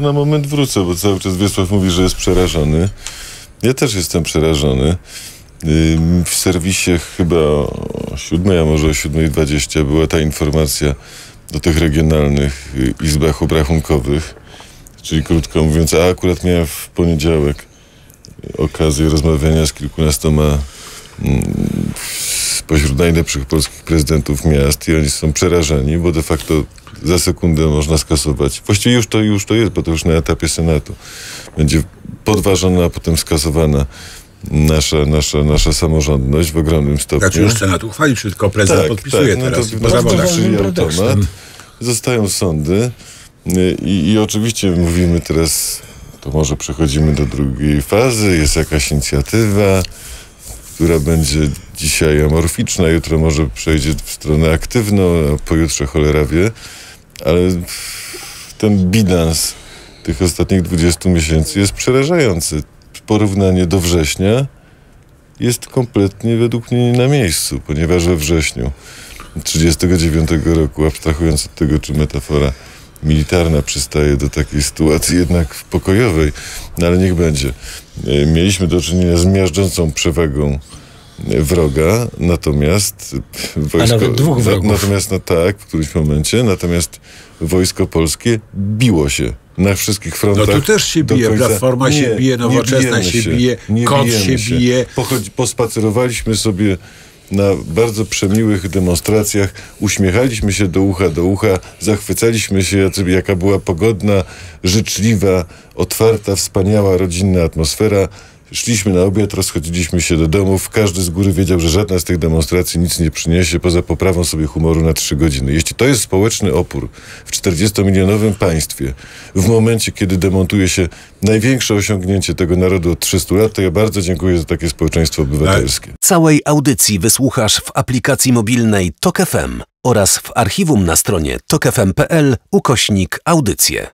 Na moment wrócę, bo cały czas Wiesław mówi, że jest przerażony. Ja też jestem przerażony. W serwisie chyba o 7, a może o 7.20 była ta informacja o tych regionalnych y, izbach obrachunkowych. Czyli krótko mówiąc, a akurat miałem w poniedziałek okazję rozmawiania z kilkunastoma mm, spośród najlepszych polskich prezydentów miast i oni są przerażeni, bo de facto za sekundę można skasować. Właściwie już to, już to jest, bo to już na etapie Senatu. Będzie podważona, a potem skasowana nasza, nasza, nasza samorządność w ogromnym stopniu. Znaczy już Senat uchwalił, czy tylko prezydent podpisuje no teraz to i po automat. ważnym Zostają sądy i, i oczywiście mówimy teraz, to może przechodzimy do drugiej fazy, jest jakaś inicjatywa, która będzie dzisiaj amorficzna, jutro może przejdzie w stronę aktywną, a pojutrze cholera wie, ale ten bilans tych ostatnich 20 miesięcy jest przerażający. Porównanie do września jest kompletnie według mnie nie na miejscu, ponieważ we wrześniu 1939 roku, abstrahując od tego, czy metafora militarna przystaje do takiej sytuacji jednak pokojowej, no ale niech będzie. E, Mieliśmy do czynienia z miażdżącą przewagą e, wroga, natomiast wojsko... nawet dwóch na- wrogów. Natomiast na tak, w którymś momencie, natomiast wojsko polskie biło się na wszystkich No frontach. tu też się bije, końca. Platforma się bije, Nowoczesna bijemy się bije, KOT się bije. Pochodzi, pospacerowaliśmy sobie na bardzo przemiłych demonstracjach, uśmiechaliśmy się do ucha do ucha, zachwycaliśmy się, jaka była pogodna, życzliwa, otwarta, wspaniała, rodzinna atmosfera. Szliśmy na obiad, rozchodziliśmy się do domów. Każdy z góry wiedział, że żadna z tych demonstracji nic nie przyniesie, poza poprawą sobie humoru na trzy godziny. Jeśli to jest społeczny opór w 40-milionowym państwie, w momencie, kiedy demontuje się największe osiągnięcie tego narodu od 300 lat, to ja bardzo dziękuję za takie społeczeństwo obywatelskie. Całej audycji wysłuchasz w aplikacji mobilnej Tok FM oraz w archiwum na stronie tokefm.pl ukośnik audycje.